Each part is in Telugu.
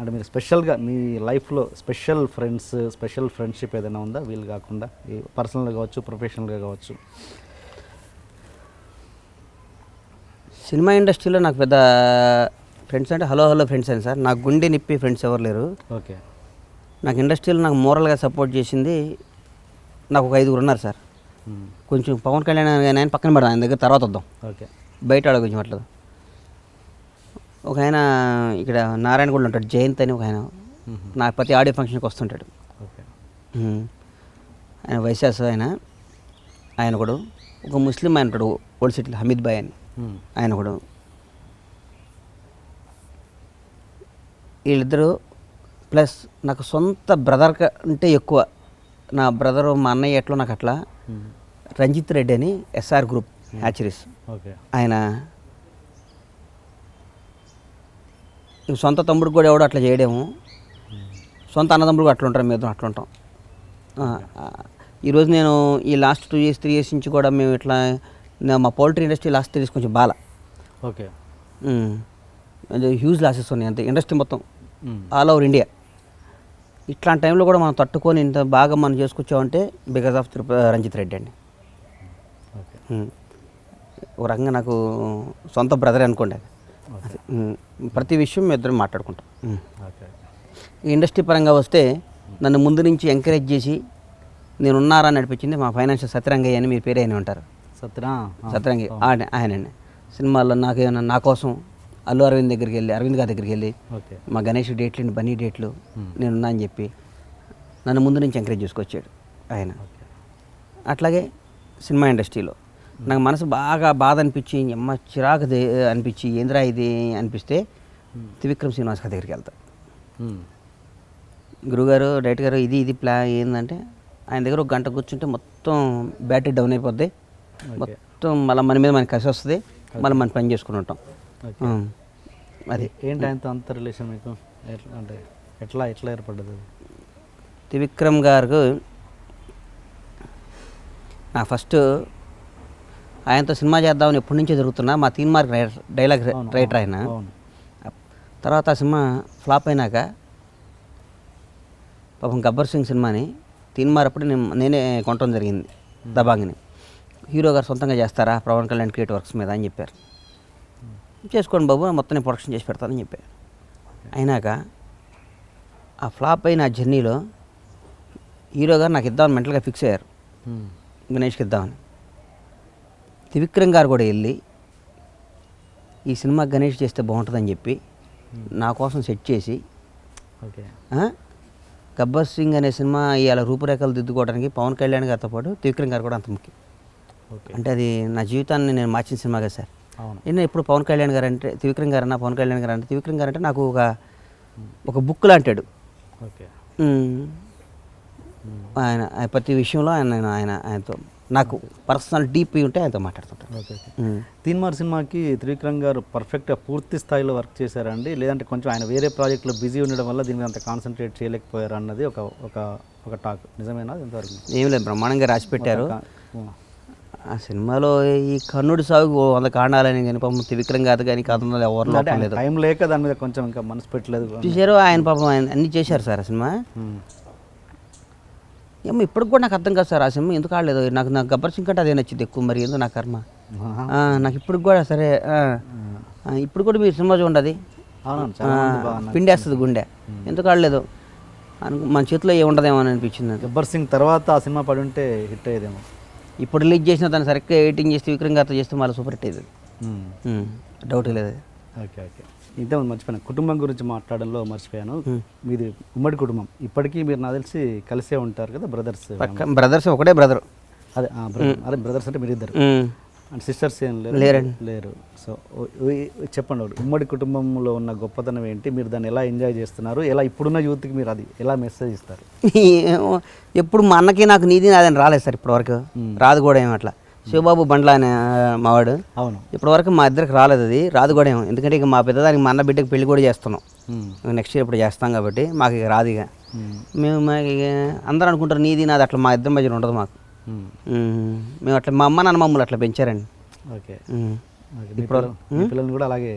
అంటే మీరు స్పెషల్గా మీ లైఫ్లో స్పెషల్ ఫ్రెండ్స్ స్పెషల్ ఫ్రెండ్షిప్ ఏదైనా ఉందా? వీళ్ళు కాకుండా పర్సనల్గా కావచ్చు ప్రొఫెషనల్గా కావచ్చు. సినిమా ఇండస్ట్రీలో నాకు పెద్ద ఫ్రెండ్స్ అంటే హలో హలో ఫ్రెండ్స్ అని సార్. నాకు గుండె నిప్పి ఫ్రెండ్స్ ఎవరు లేరు. ఓకే. నాకు ఇండస్ట్రీలో నాకు మోరల్గా సపోర్ట్ చేసింది నాకు ఒక ఐదుగురు ఉన్నారు సార్. కొంచెం పవన్ కళ్యాణ్ గారు ఆయన పక్కన పెడదాం ఆయన దగ్గర తర్వాత వద్దాం. ఓకే. బయట ఆడ గురించి మాట్లాడదాం ఒక ఆయన ఇక్కడ నారాయణగూడలో ఉంటాడు జయంత్ అని ఒక ఆయన. మ్మ్. నా ప్రతి ఆడియో ఫంక్షన్కి వస్తుంటాడు. ఆయన వైశాస్ ఆయన ఆయన కూడా ఒక ముస్లిం ఆయన ఉంటాడు ఓల్డ్ సిటీలో హమీద్ బాయ్ అని. ఆయన కూడా వీళ్ళిద్దరూ ప్లస్ నాకు సొంత బ్రదర్ అంటే ఎక్కువ. నా బ్రదరు మా అన్నయ్య ఎట్లో నాకు అట్లా. రంజిత్ రెడ్డి అని ఎస్ఆర్ గ్రూప్ హ్యాచరీస్ ఆయన ఇంక సొంత తమ్ముడికి కూడా ఎవడో అట్లా చేయడము. సొంత అన్నదమ్ముడు కూడా అట్లా ఉంటారు మేము అట్లా ఉంటాం ఆ, ఆ, ఈరోజు నేను ఈ last two years three years నుంచి కూడా మేము ఇట్లా మా poultry industry last three years కొంచెం బాగా ఓకే. హ్యూజ్ లాసెస్ ఉన్నాయి అంతే ఇండస్ట్రీ మొత్తం. ఆల్ ఓవర్ ఇండియా ఇట్లాంటి టైంలో కూడా మనం తట్టుకొని ఇంత బాగా మనం చేసుకొచ్చామంటే బికాస్ ఆఫ్ రంజిత్ రెడ్డి అండి. ఒక రకంగా నాకు సొంత బ్రదర్ అనుకోండి అది. ప్రతి విషయం మేము ఇద్దరం మాట్లాడుకుంటాం. ఈ ఇండస్ట్రీ పరంగా వస్తే నన్ను ముందు నుంచి ఎంకరేజ్ చేసి నేను ఉన్నారని నడిపించింది మా ఫైనాన్షియల్ సత్యరంగయ్య అని మీరు పేరు అయిన ఉంటారు సత్యనా సత్యరంగి ఆయన ఆయనండి సినిమాల్లో నాకేమన్నా నా కోసం అల్లు అరవింద్ దగ్గరికి వెళ్ళి అరవింద్ గారి దగ్గరికి వెళ్ళి మా గణేష్ డేట్లు బన్నీ డేట్లు Hmm. నేనున్నా అని చెప్పి నన్ను ముందు నుంచి ఎంకరేజ్ చేసుకొచ్చాడు ఆయన. అట్లాగే సినిమా ఇండస్ట్రీలో నాకు మనసు బాగా బాధ అనిపించి ఎమ్మ చిరాకు అనిపించి ఏంద్రా ఇది అనిపిస్తే త్రివిక్రమ్ శ్రీనివాస్ గారి దగ్గరికి వెళ్తా. గురుగారు డైరెక్ట్ గారు ఇది ఇది ప్లా ఏంటంటే ఆయన దగ్గర ఒక గంట కూర్చుంటే మొత్తం బ్యాటరీ డౌన్ అయిపోద్ది. మొత్తం మళ్ళీ మన మీద మనకి కసి వస్తుంది మళ్ళీ మనం పని చేసుకుని ఉంటాం. అది. ఏంటి ఆయనతో అంత రిలేషన్ మీకు? ఎట్లా అంటే ఎట్లా ఎట్లా ఏర్పడ్డది? త్రివిక్రమ్ గారు నా ఫస్ట్ ఆయనతో సినిమా చేద్దామని ఎప్పటి నుంచో జరుగుతున్నా మా తీన్ మార్క్ డైలాగ్ రైటర్ ఆయన. తర్వాత ఆ సినిమా ఫ్లాప్ అయినాక పాపం గబ్బర్ సింగ్ సినిమాని తీన్ మార్ అప్పుడు నేను నేనే కొనటం జరిగింది దబాంగిని. హీరో గారు సొంతంగా చేస్తారా పవన్ కళ్యాణ్ క్రియేట్ వర్క్స్ మీద అని చెప్పారు. చేసుకోండి బాబు మొత్తం నేను ప్రొడక్షన్ చేసి పెడతానని చెప్పారు. అయినాక ఆ ఫ్లాప్ అయిన జర్నీలో హీరో గారు నాకు ఇద్దామని మెంటల్గా ఫిక్స్ అయ్యారు. గణేష్కి ఇద్దామని. త్రివిక్రమ్ గారు కూడా వెళ్ళి ఈ సినిమా గణేష్ చేస్తే బాగుంటుందని చెప్పి నా కోసం సెట్ చేసి గబ్బర్ సింగ్ అనే సినిమా ఇవాళ రూపురేఖలు దిద్దుకోవడానికి పవన్ కళ్యాణ్ గారితో పాటు త్రివిక్రమ్ గారు కూడా అంత ముఖ్యం. అంటే అది నా జీవితాన్ని నేను మార్చిన సినిమా కదా సార్. నేను ఇప్పుడు పవన్ కళ్యాణ్ గారు అంటే త్రివిక్రమ్ గారు అన్న పవన్ కళ్యాణ్ గారు అంటే త్రివిక్రమ్ గారు అంటే నాకు ఒక ఒక బుక్ లాంటాడు. ఆయన ప్రతి విషయంలో ఆయన ఆయన- ఆయన ఆయనతో నాకు పర్సనల్ డీప్ ఉంటే ఆయనతో మాట్లాడుతుంటాను. తీన్మార్ సినిమాకి త్రివిక్రమ్ గారు పర్ఫెక్ట్గా పూర్తి స్థాయిలో వర్క్ చేశారండి. లేదంటే కొంచెం ఆయన వేరే ప్రాజెక్టులో బిజీ ఉండడం వల్ల దీని మీద అంత కాన్సన్ట్రేట్ చేయలేకపోయారు అన్నది ఒక ఒక ఒక టాక్ నిజమేనా ఎంతవరకు ఏం లేదు బ్రహ్మాండంగా రాసి పెట్టారు. ఆ సినిమాలో ఈ కన్నుడి సాగు వంద కాండాలని కానీ పాపం త్రివిక్రమ్ గారు కానీ కథనాలు ఎవరు లేదు. టైం లేక దాని మీద కొంచెం ఇంకా మనసు పెట్టలేదు. చూసారు ఆయన పాపం ఆయన అన్ని చేశారు సార్ ఆ సినిమా. ఏమో ఇప్పటికి కూడా నాకు అర్థం కాదు సార్ ఆ సినిమా. ఎందుకు ఆడలేదు? నాకు నాకు గబ్బర్ సింగ్ కంటే అదే నచ్చింది ఎక్కువ మరి. ఎందుకు నా కర్మ. నాకు ఇప్పటికి కూడా సరే ఇప్పుడు కూడా మీరు సినిమా చూడండి పిండేస్తుంది గుండె. ఎందుకు ఆడలేదు? మన చేతిలో ఏ ఉండదేమో అని అనిపించింది గబ్బర్ సింగ్ తర్వాత ఆ సినిమా పడి ఉంటే హిట్ అయ్యేదేమో. ఇప్పుడు రిలీజ్ చేసిన దాన్ని సరిగ్గా ఎడిటింగ్ చేస్తే విక్రమ్ గారితో చేస్తే మళ్ళీ సూపర్ హిట్ అయ్యేది. డౌట్ లేదు ఓకే ఓకే. ఇంతే ఉంది మర్చిపోయాను. కుటుంబం గురించి మాట్లాడడంలో మర్చిపోయాను. మీది ఉమ్మడి కుటుంబం. ఇప్పటికీ మీరు నాకు తెలిసి కలిసే ఉంటారు కదా బ్రదర్స్? బ్రదర్స్ ఒకటే బ్రదర్. అదే. అదే బ్రదర్స్ అంటే మీరిద్దరు అండ్ సిస్టర్స్ ఏం లేరు. లేరు. సో చెప్పండి ఒకటి. ఉమ్మడి కుటుంబంలో ఉన్న గొప్పతనం ఏంటి? మీరు దాన్ని ఎలా ఎంజాయ్ చేస్తున్నారు? ఎలా ఇప్పుడున్న యూత్కి మీరు అది ఎలా మెసేజ్ ఇస్తారు? ఎప్పుడు మా అన్నకి నాకు నీది నాదని రాలేదు సార్ ఇప్పటివరకు. రాదు కూడా ఏమో అట్లా. శివబాబు బండ్ల అనే మావాడు. అవును. ఇప్పటివరకు మా ఇద్దరికి రాలేదు అది. రాదు కూడా ఏమో. ఎందుకంటే ఇక మా పెద్దదానికి మా అన్న బిడ్డకి పెళ్ళి కూడా చేస్తున్నాం. నెక్స్ట్ ఇయర్ ఇప్పుడు చేస్తాం కాబట్టి మాకు ఇక రాదు ఇక. మేము మాకు అందరూ అనుకుంటారు నీది నాది అట్లా మా ఇద్దరి మధ్యన ఉండదు మాకు. మేము అట్లా మా అమ్మ నాన్న మమ్మల్ని అట్లా పెంచారండి. ఓకే. మీ పిల్లల్ని కూడా అలాగే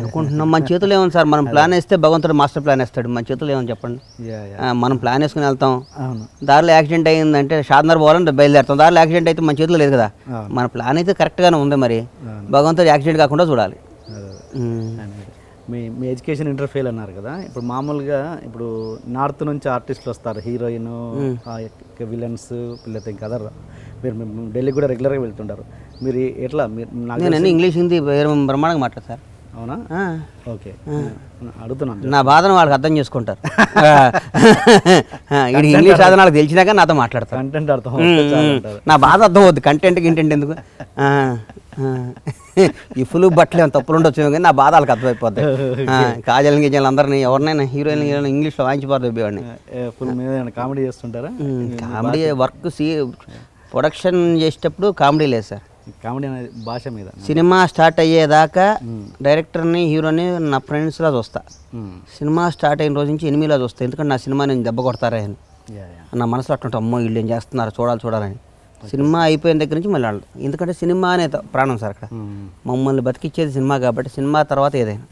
అనుకుంటున్నాం. మన చేతిలో ఏముంది సార్? మనం ప్లాన్ వేస్తే భగవంతుడు మాస్టర్ ప్లాన్ వేస్తాడు. మన చేతిలో ఏమని చెప్పండి? మనం ప్లాన్ వేసుకుని వెళ్తాం. దారిలో యాక్సిడెంట్ అయిందంటే షాద్నర్ పోవాలని బయలుదేరుతాం. దారిలో యాక్సిడెంట్ అయితే మన చేతిలో లేదు కదా. మన ప్లాన్ అయితే కరెక్ట్గానే ఉంది మరి. భగవంతుడు యాక్సిడెంట్ కాకుండా చూడాలి. మీ మీ ఎడ్యుకేషన్ ఇంటర్ఫెయిల్ అన్నారు కదా? ఇప్పుడు మామూలుగా ఇప్పుడు నార్త్ నుంచి ఆర్టిస్టులు వస్తారు. హీరోయిన్ విలన్స్ లేకపోతే ఇంకా అదర్ మీరు ఢిల్లీ కూడా రెగ్యులర్గా వెళ్తుంటారు. మీరు ఎట్లా? మీరు నేను ఇంగ్లీష్ హిందీ బ్రహ్మాండంగా మాట్లాడతా సార్. అవునా. ఓకే. అడుగుతున్నాను నా బాధను వాళ్ళకి అర్థం చేసుకుంటారు. ఇది ఇంగ్లీష్ సాధనాలకు తెలిసినాక నాతో మాట్లాడతారు. కంటెంట్ అర్థం. నా బాధ అర్థం అవుద్ది. కంటెంట్ గింటెంట్ ఎందుకు. ఈ ఫుల్ బట్టలు ఏమైనా తప్పులు ఉండొచ్చు కానీ నా బాధ వాళ్ళకి అర్థమైపోతాయి కాజల్ గిజల్ అందరినీ ఎవరినైనా హీరోయిన్ హీరోయిన్ ఇంగ్లీష్లో వాయించిపోతుంది ఇవ్వండి ఫుల్ మీద కామెడీ చేస్తుంటారా? కామెడీ వర్క్ సీ ప్రొడక్షన్ చేసేటప్పుడు కామెడీ లేదు సార్. కామెడీ అనేది భాష మీద. సినిమా స్టార్ట్ అయ్యేదాకా డైరెక్టర్ని హీరోని నా ఫ్రెండ్స్లా చూస్తా. సినిమా స్టార్ట్ అయిన రోజు నుంచి ఎనిమిదిలా చూస్తా. ఎందుకంటే నా సినిమా నేను దెబ్బ కొడతారా అని. నా మనసులో అట్టుంటే అమ్మో వీళ్ళు ఏం చేస్తున్నారు చూడాలి చూడాలని. సినిమా అయిపోయిన దగ్గర నుంచి మళ్ళీ ఎందుకంటే సినిమా అనే ప్రాణం సార్ అక్కడ. మమ్మల్ని బతికిచ్చేది సినిమా కాబట్టి సినిమా తర్వాత ఏదైనా.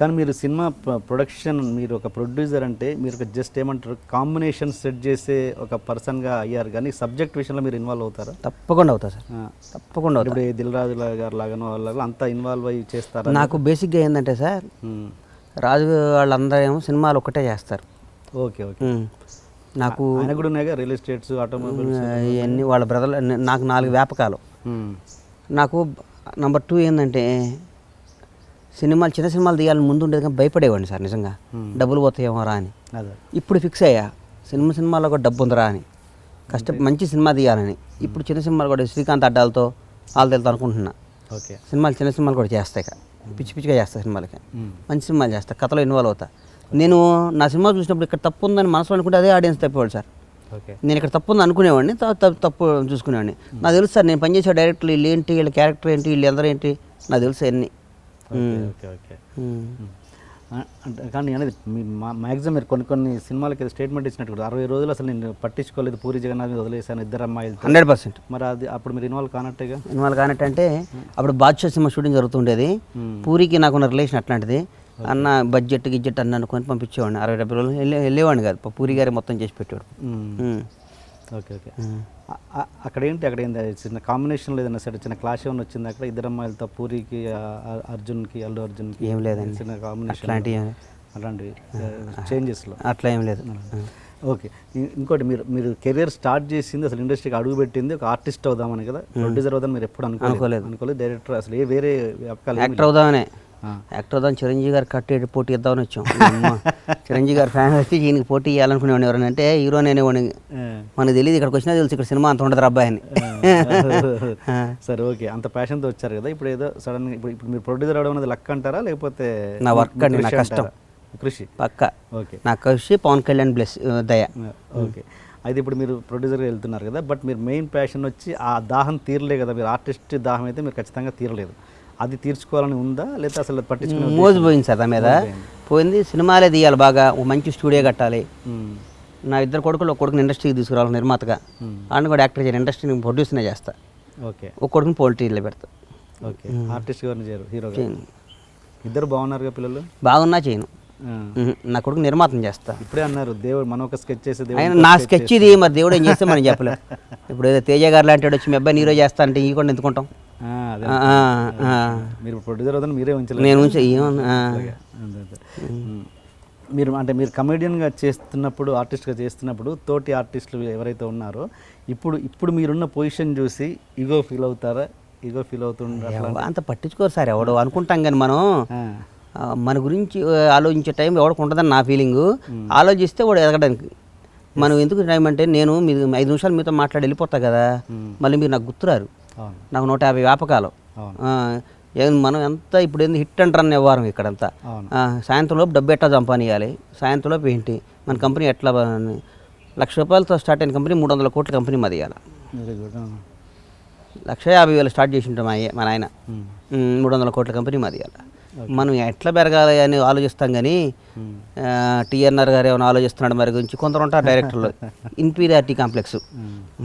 కానీ మీరు సినిమా ప్ర- ప్రొడక్షన్ మీరు ఒక ప్రొడ్యూసర్ అంటే మీరు ఒక జస్ట్ ఏమంటారు కాంబినేషన్ సెట్ చేసే ఒక పర్సన్గా అయ్యారు. కానీ సబ్జెక్ట్ విషయంలో మీరు ఇన్వాల్వ్ అవుతారా? తప్పకుండా అవుతా సార్. తప్పకుండా ఇప్పుడు దిల్ రాజు గారు లాగానో వాళ్ళ అంతా ఇన్వాల్వ్ అయ్యి చేస్తారా? నాకు బేసిక్గా ఏంటంటే సార్. రాజు వాళ్ళందరూ ఏమో సినిమాలు ఒక్కటే చేస్తారు. Okay okay. నాకు కూడా ఉన్నాయి రియల్ ఎస్టేట్స్ ఆటోమొబైల్స్ ఇవన్నీ? వాళ్ళ బ్రదర్ నాకు నాలుగు వ్యాపకాలు. నాకు నంబర్ టూ ఏంటంటే సినిమాలు చిన్న సినిమాలు తీయాలని ముందు ఉండేది కానీ భయపడేవాడిని సార్ నిజంగా. డబ్బులు పోతాయేమో రా అని. ఇప్పుడు ఫిక్స్ అయ్యా. సినిమా సినిమాలో కూడా డబ్బు ఉందిరా అని. కష్ట మంచి సినిమా తీయాలని. ఇప్పుడు చిన్న సినిమాలు కూడా శ్రీకాంత్ అడ్డాలతో వాళ్ళతో అనుకుంటున్నా. ఓకే. సినిమాలు చిన్న సినిమాలు కూడా చేస్తాయి. పిచ్చి పిచ్చిగా చేస్తా సినిమాలకి. మంచి సినిమాలు చేస్తా. కథలో ఇన్వాల్వ్ అవుతా. నేను నా సినిమా చూసినప్పుడు ఇక్కడ తప్పు ఉందని మనసులో అనుకుంటే అదే ఆడియన్స్ తప్పేవాడు సార్. ఓకే. నేను ఇక్కడ తప్పు ఉంది అనుకునేవాడిని. తప్పు చూసుకునేవాడిని. నాకు తెలుసు సార్ నేను పనిచేసే డైరెక్టర్లు వీళ్ళు ఏంటి వీళ్ళ క్యారెక్టర్ ఏంటి వీళ్ళు అందరూ ఏంటి? నాకు తెలుసు అన్ని. ఓకే ఓకే అంటే కానీ అనేది మీ మ్యాక్సిమం మీరు కొన్ని కొన్ని సినిమాలకి స్టేట్మెంట్ ఇచ్చినట్టు కూడా అరవై రోజులు అసలు నేను పట్టించుకోలేదు. పూరి జగన్నాథ్ మీద వదిలేసాను ఇద్దరు అమ్మాయిలతో హండ్రెడ్ పర్సెంట్. మరి అది అప్పుడు మీరు ఇన్వాల్వ్ కానట్టేగా? ఇన్వాల్వ్ కానట్టంటే అప్పుడు బాద్షా సినిమా షూటింగ్ జరుగుతుండేది. పూరికి నాకున్న రిలేషన్ అట్లాంటిది. అన్న బడ్జెట్ గిడ్జెట్ అన్న అనుకొని పంపించేవాడిని. అరవై డెబ్బై రోజులు వెళ్ళే వెళ్ళేవాడిని కాదు. పూరి గారి మొత్తం చేసి పెట్టాడు. మ్మ్. Okay okay. అక్కడ ఏంటి అక్కడ ఏంటి చిన్న కాంబినేషన్లో ఏదైనా సరే చిన్న క్లాష్ ఏమైనా వచ్చింది? అక్కడ ఇద్దరు అమ్మాయిలతో పూరికి అర్జున్కి అల్లు అర్జున్కి ఏం లేదండి. చిన్న కాంబినేషన్ అట్లాంటివి అలాంటివి చేంజెస్లో అట్లా ఏం లేదు. ఓకే. ఇంకోటి మీరు మీరు కెరియర్ స్టార్ట్ చేసింది అసలు ఇండస్ట్రీకి అడుగు పెట్టింది ఒక ఆర్టిస్ట్ అవుదామని కదా? ప్రొడ్యూసర్ అవుదామని మీరు ఎప్పుడు అనుకోలేదు? అనుకోలేదు. డైరెక్టర్ అసలు ఏ వేరే యాక్టర్ అవుదామనే. యాక్టర్ అవుదాం చిరంజీవి గారు కట్టేటి పోటీ ఇద్దామని వచ్చాం. చిరంజీవి గారు ఫ్యాన్ వచ్చి ఈయనకి పోటీ ఇవ్వాలనుకునేవాడిని ఎవరైనా అంటే హీరో అనేవాడిని. మనకు తెలియదు ఇక్కడికి వచ్చినా తెలుసు ఇక్కడ సినిమా అంత ఉండదు అబ్బాయి అని. ఆ. సరే ఓకే. అంత ప్యాషన్తో వచ్చారు కదా ఇప్పుడు ఏదో సడన్ ఇప్పుడు ఇప్పుడు మీరు ప్రొడ్యూసర్ అవడం అనేది లక్ అంటారా లేకపోతే నా వర్క్ అండి, నా కృషి కష్టం. కృషి. పక్క. ఓకే. నా కృషి పవన్ కళ్యాణ్ బ్లెస్ దయ. ఓకే. అయితే ఇప్పుడు మీరు ప్రొడ్యూసర్గా వెళ్తున్నారు కదా బట్ మీరు మెయిన్ ప్యాషన్ వచ్చి ఆ దాహం తీరలే కదా మీరు ఆర్టిస్ట్ దాహం అయితే మీరు ఖచ్చితంగా తీరలేదు. అది తీర్చుకోవాలని ఉందా? లేదా అసలు పట్టించుకునే మోజు పోయింది సార్ మీద. పోయింది సినిమాలే తీయాలి బాగా ఓ మంచి స్టూడియో కట్టాలి. నా ఇద్దరు కొడుకులు ఒక కొడుకుని ఇండస్ట్రీకి తీసుకురావాలి నిర్మాతగా. ఆయన కూడా యాక్టర్ చేయను ఇండస్ట్రీని ప్రొడ్యూస్నే చేస్తా. ఓకే. ఒక కొడుకుని పోల్ట్రీలో పెడతా. ఓకే. ఆర్టిస్ట్ గారిని చేయరు? హీరోగా ఇద్దరు బాగున్నారుగా పిల్లలు? బాగున్నా చేయను. నా కొడుకు నిర్మాతం చేస్తా. ఇప్పుడే అన్నారు దేవుడు మనం ఒక స్కెచ్ చేసే దేవుడు ఆయన నా స్కెచ్ ఇది మరి దేవుడు ఏం చేస్తే మనం చెప్పలేం. ఇప్పుడు ఏదో తేజ గారు లాంటి వాడు వచ్చి మీ అబ్బాయి నీరో చేస్తా అంటే ఈ కూడా ఎందుకుంటాం. మీరు ప్రొడ్యూసర్ అవుతాను మీరే ఉంచలేదు నేను ఏమన్నా. మీరు అంటే మీరు కమెడియన్గా చేస్తున్నప్పుడు ఆర్టిస్ట్గా చేస్తున్నప్పుడు తోటి ఆర్టిస్టులు ఎవరైతే ఉన్నారో ఇప్పుడు ఇప్పుడు మీరున్న పొజిషన్ చూసి ఈగో ఫీల్ అవుతారా? ఈగో ఫీల్ అవుతుండ్రా ఎవ- అంత పట్టించుకోరు సార్ ఎవడు అనుకుంటాం కానీ మనం. మన గురించి ఆలోచించే టైం ఎవరికి ఉంటుందని నా ఫీలింగు ఆలోచిస్తే వాడు ఎదగడానికి. మనం ఎందుకు టైం అంటే నేను మీరు ఐదు నిమిషాలు మీతో మాట్లాడి వెళ్ళిపోతా కదా. మళ్ళీ మీరు నాకు గుర్తురారు. నాకు నూట యాభై వ్యాపకాలు. మనం ఎంత ఇప్పుడు ఏంది హిట్ అండ్ రన్ వ్యవహారం ఇక్కడంతా. అవును. ఆ, సాయంత్రం లోపు డబ్బు ఎట్లా సంపాదించాలి? సాయంత్రం లోపు ఏంటి? మన కంపెనీ ఎట్లా లక్ష రూపాయలతో స్టార్ట్ అయిన కంపెనీ మూడు వందల కోట్ల కంపెనీ మాది ఇవాళ గుడ్ లక్ష యాభై వేలు స్టార్ట్ చేసి ఉంటాం మా అయ్య- మా నాయన. ఉమ్, మూడు వందల కోట్ల కంపెనీ మాది ఇవాళ మనం ఎట్లా పెరగాలి అని ఆలోచిస్తాం కానీ టీఎన్ఆర్ గారు ఏమైనా ఆలోచిస్తున్నాడు మరి గురించి కొందరు ఉంటారు డైరెక్టర్లు. ఇన్ఫీరియారిటీ కాంప్లెక్స్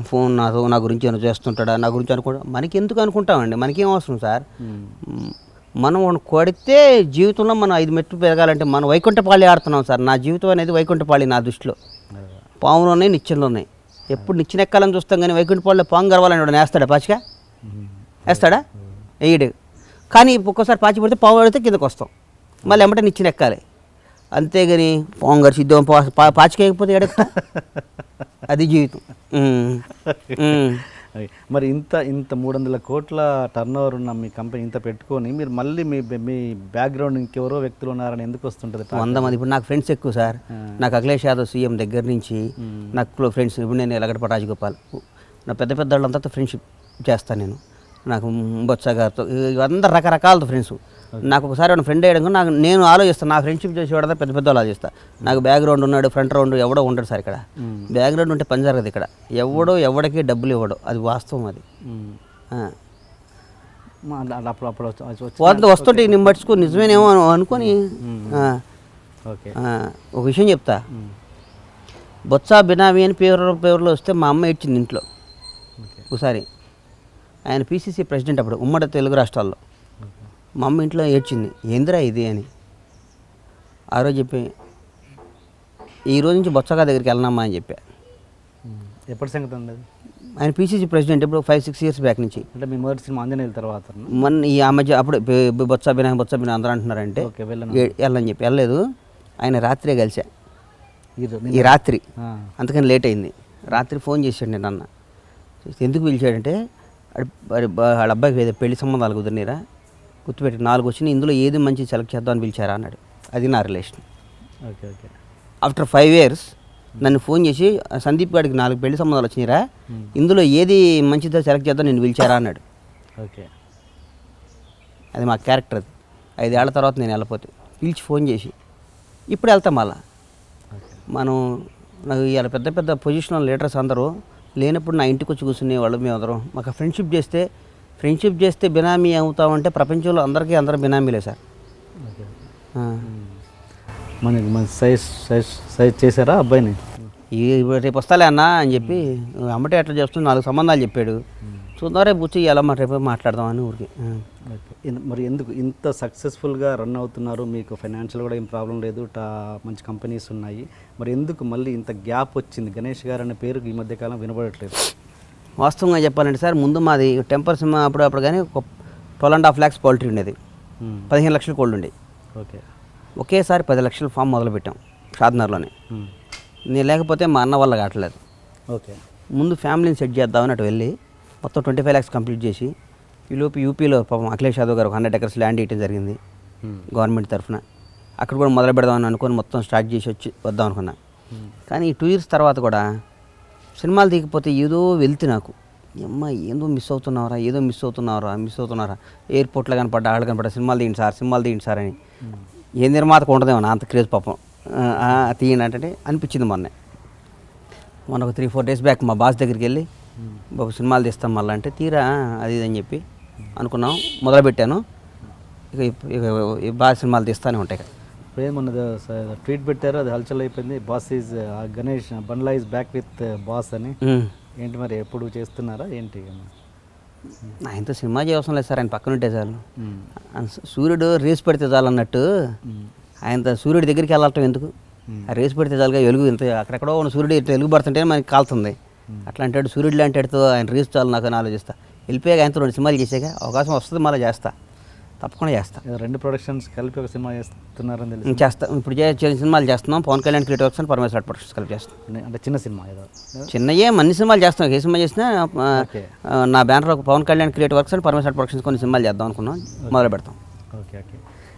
ఫోన్ నాతో నా గురించి ఏమైనా చేస్తుంటాడా నా గురించి అనుకుంటా మనకి ఎందుకు అనుకుంటామండి? మనకేం అవసరం సార్? మ్, మనం కొడితే జీవితంలో మనం ఐదు మెట్లు పెరగాలంటే మనం వైకుంఠపాళి ఆడుతున్నాం సార్. నా జీవితం అనేది వైకుంఠపాళి నా దృష్టిలో. పాములు ఉన్నాయి నిత్యంలో ఉన్నాయి ఎప్పుడు నిచ్చెన ఎక్కాలని చూస్తాం కానీ వైకుంఠపాళిలో పాము గర్వాలని వాడు వేస్తాడా పాచిగా వేస్తాడా? వేయడు. కానీ ఒక్కోసారి పాచి పడితే పాము పడితే కిందకు వస్తాం. మళ్ళీ ఎమ్మటే నిచ్చెన ఎక్కాలి. అంతేగాని పాము గారి సిద్ధం పాచికేయకపోతే ఎడతా అది జీవితం. మరి ఇంత ఇంత మూడు వందల కోట్ల టర్న్ ఓవర్ ఉన్న మీ కంపెనీ ఇంత పెట్టుకొని మీరు మళ్ళీ మీ మీ బ్యాక్గ్రౌండ్ ఇంకెవరో వ్యక్తులు ఉన్నారని ఎందుకు వస్తుంటుంది వంద మంది. ఇప్పుడు నాకు ఫ్రెండ్స్ ఎక్కువ సార్. నాకు అఖిలేష్ యాదవ్ సీఎం దగ్గర నుంచి నాకు ఫ్రెండ్స్ ఇప్పుడు నేను ఎలగడప రాజగోపాల్ నా పెద్ద పెద్ద వాళ్ళంతా ఫ్రెండ్షిప్ చేస్తాను నేను. నాకు బొత్స గారితో. అందరు రకరకాల ఫ్రెండ్స్. నాకు ఒకసారి ఒక ఫ్రెండ్ అయ్యడం నాకు నేను ఆలోచిస్తాను నా ఫ్రెండ్షిప్ చేసి వాడదా పెద్ద పెద్ద వాళ్ళు ఆలోచిస్తా. నాకు బ్యాక్గ్రౌండ్ ఉన్నాడు ఫ్రంట్ రౌండ్ ఎవడో ఉండడు సార్ ఇక్కడ. బ్యాక్గ్రౌండ్ ఉంటే పని జరగదు ఇక్కడ. ఎవడో ఎవడికి డబ్బులు ఇవ్వడు అది వాస్తవం అది. అప్పుడు వస్తుంటే నేను పట్టుకో నిజమేనేమో అను- అనుకొని ఒక విషయం చెప్తా. బొత్స బినామీ అని పేరు పేరులో వస్తే మా అమ్మ ఇచ్చింది ఇంట్లో. ఒకసారి. ఆయన పీసీసీ ప్రెసిడెంట్ అప్పుడు ఉమ్మడి తెలుగు రాష్ట్రాల్లో. మా అమ్మ ఇంట్లో ఏడ్చింది ఏందిరా ఇది? అని. ఆ రోజు చెప్పి ఈ రోజు నుంచి బొత్సగా దగ్గరికి వెళ్ళనమ్మా అని చెప్పా. ఎప్పటి సంగతి అండి అది? ఆయన పీసీసీ ప్రెసిడెంట్ ఇప్పుడు ఫైవ్ సిక్స్ ఇయర్స్ బ్యాక్ నుంచి. అంటే మీ మొదటి సినిమా ఆంజనేయుల తర్వాత మొన్న ఈ ఆ మధ్య అప్పుడు బొత్స బినా బొత్స బినా అందరూ అంటున్నారంటే వెళ్ళను. చెప్పి. వెళ్ళలేదు. ఆయన రాత్రే కలిసా. ఈ రాత్రి. అందుకని లేట్ అయింది. రాత్రి ఫోన్ చేశాడు నేను అన్న. ఎందుకు పిలిచాడంటే వాళ్ళ అబ్బాయికి ఏదో పెళ్ళి సంబంధాలు కుదిరినారా గుర్తుపెట్టి నాలుగు వచ్చినాయి ఇందులో ఏది మంచి సెలెక్ట్ చేద్దామని పిలిచారా అన్నాడు. అది నా relation. Okay okay. After five years నన్ను ఫోన్ చేసి "ఆ సందీప్ గారికి నాలుగు పెళ్ళి సంబంధాలు వచ్చినాయిరా? ఇందులో ఏది మంచిదో సెలెక్ట్ చేద్దాం నేను పిలిచారా అన్నాడు. ఓకే. అది మా క్యారెక్టర్ అది. ఐదేళ్ళ తర్వాత నేను వెళ్ళిపోతే పిలిచి ఫోన్ చేసి ఇప్పుడు వెళ్తాం ఓకే. మనం నాకు ఇవాళ పెద్ద పెద్ద పొజిషనల్ లీడర్స్ అందరూ లేనప్పుడు నా ఇంటికి వచ్చి కూర్చునేవాళ్ళు మేమందరం. మాకు ఫ్రెండ్షిప్ చేస్తే ఫ్రెండ్షిప్ చేస్తే బినామీ అవుతామంటే ప్రపంచంలో అందరికీ అందరూ బినామీలే సార్. మనకి మన సైజ్ సైజ్ సైజ్ చేశారా అబ్బాయిని? ఈ రేపు వస్తాలే అన్న అని చెప్పి అమ్మటే ఎట్లా చేస్తుంది నాలుగు సంబంధాలు చెప్పాడు. చూద్దాం రేపు వచ్చి ఇలా మా రేపు మాట్లాడదామని ఊరికి. మరి ఎందుకు ఇంత సక్సెస్ఫుల్గా రన్ అవుతున్నారు? మీకు ఫైనాన్షియల్ కూడా ఏం ప్రాబ్లం లేదు. మంచి కంపెనీస్ ఉన్నాయి. మరి ఎందుకు మళ్ళీ ఇంత గ్యాప్ వచ్చింది? గణేష్ గారు అనే పేరు ఈ మధ్య కాలం వినబడట్లేదు. వాస్తవంగా చెప్పాలంటే సార్ ముందు మాది టెంపర్ సినిమా అప్పుడు అప్పుడు కానీ ఒక twelve and half lakhs poultry ఉండేది. పదిహేను లక్షల కోళ్ళు ఉండేవి ఓకే. ఒకేసారి పది లక్షల ఫామ్ మొదలుపెట్టాం షాద్నగర్లోనే. మ్మ్. నేను లేకపోతే మా అన్న వల్ల కావట్లేదు. ఓకే. ముందు ఫ్యామిలీని సెట్ చేద్దామని అటు వెళ్ళి మొత్తం ట్వంటీ ఫైవ్ ల్యాక్స్ కంప్లీట్ చేసి ఈలోపు యూపీలో పాపం అఖిలేష్ యాదవ్ గారు ఒక హండ్రెడ్ ఎకర్స్ ల్యాండ్ ఇవ్వడం జరిగింది మ్మ్. గవర్నమెంట్ తరఫున. అక్కడ కూడా మొదలు పెడదామని అనుకొని మొత్తం స్టార్ట్ చేసి వచ్చి వద్దాం అనుకున్నా. మ్మ్. కానీ ఈ టూ ఇయర్స్ తర్వాత కూడా సినిమాలు దిగిపోతే ఏదో వెళ్తే నాకు. అమ్మ ఏదో మిస్ అవుతున్నారా ఏదో మిస్ అవుతున్నారా మిస్ అవుతున్నారా ఎయిర్పోర్ట్లో కనపడ్డా ఆళ్ళు కనపడ్డా సినిమాలు తీయండి సార్ సినిమాలు తీయండి సార్ అని. ఏ నిర్మాతకు ఉండదేమో నా అంత క్రేజ్ పాపం. తీయండి అంటే అనిపించింది మొన్నే. మొన్న ఒక త్రీ ఫోర్ డేస్ బ్యాక్ మా బాస్ దగ్గరికి వెళ్ళి బాబు సినిమాలు తీస్తాం మళ్ళీ అంటే తీరా అది ఇది అని చెప్పి అనుకున్నాం మొదలుపెట్టాను. ఇక ఇక బాగా సినిమాలు తీస్తూనే ఉంటాయి. ఇప్పుడు ఏమన్నది ట్వీట్ పెట్టారు అది హల్చల్ అయిపోయింది. Boss is Ganesh Bandla is back with boss అని. ఏంటి మరి ఎప్పుడు చేస్తున్నారా ఏంటి ఆయనతో సినిమా చేయవసరం లేదు సార్ ఆయన పక్కన ఉంటే చాలు. సూర్యుడు రేసు పెడితే చాలు అన్నట్టు. ఆయనతో సూర్యుడి దగ్గరికి వెళ్ళటం ఎందుకు. ఆ రేసు పెడితే చాలుగా వెలుగు ఇంత అక్కడెక్కడో ఉన్న సూర్యుడు ఇట్లా వెలుగు పడుతుంటే మనకి కాలుతుంది. అట్లా అంటాడు సూర్యుడు లాంటి వాడితో ఆయన రేసు చాలు నాకు అని ఆలోచిస్తా. వెళ్ళిపోయాక ఆయనతో రెండు సినిమాలు చేసాక అవకాశం వస్తుంది మళ్ళీ చేస్తా. తప్పకుండా చేస్తా. రెండు ప్రొడక్షన్స్ కలిపి ఒక సినిమా చేస్తున్నారని తెలిసి చేస్తా. ఇప్పుడు చే- చే- సినిమాలు చేస్తున్నాం పవన్ కళ్యాణ్ క్రియేటివ్ వర్క్స్ అని పరమేశ్వర ప్రొడక్షన్స్ కలిపి చేస్తాం అంటే చిన్న సినిమా ఏదో. చిన్నయే అన్ని సినిమాలు చేస్తాం. ఏ సినిమా చేసినా నా banner Pawan Kalyan creative works అని పరమేశ్వర ప్రొడక్షన్స్ కొన్ని సినిమాలు చేద్దాం అనుకున్నాం మొదలు పెడతాం ఓకే ఓకే.